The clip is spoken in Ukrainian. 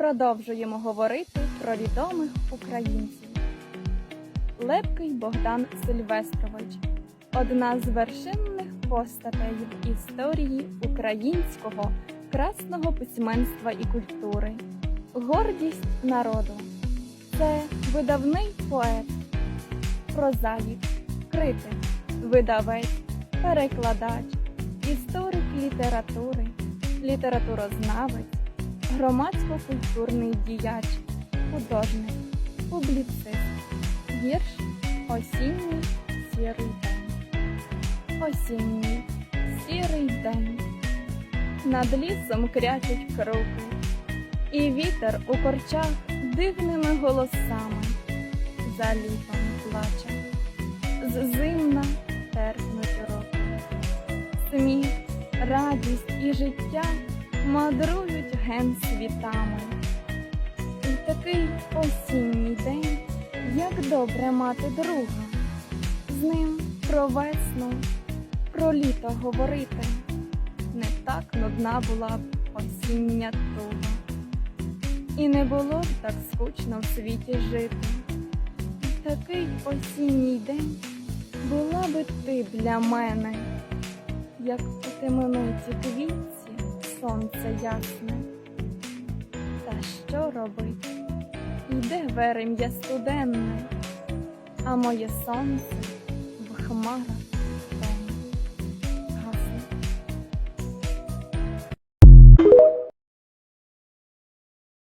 Продовжуємо говорити про відомих українців. Лепкий Богдан Сильвестрович одна з вершинних постатей в історії українського красного письменства і культури, гордість народу. Це видавний поет, прозаїк, критик, видавець, перекладач, історик літератури, літературознавець, громадсько-культурний діяч, художник, публіцист, вірш Осінній сірий день. Осінній сірий день. Над лісом крячуть кроки, і вітер у корчах дивними голосами за літом плаче, з зимна терпнуть роки. Сміх, радість і життя мандрують ген світами. І такий осінній день, як добре мати друга, з ним про весну, про літо говорити. Не так нудна була б осіння туга. І не було б так скучно в світі жити. Такий осінній день була би ти для мене, як у темениці квітці сонце ясне. Та що робить? Іде верем'я студенне, а моє сонце в хмарах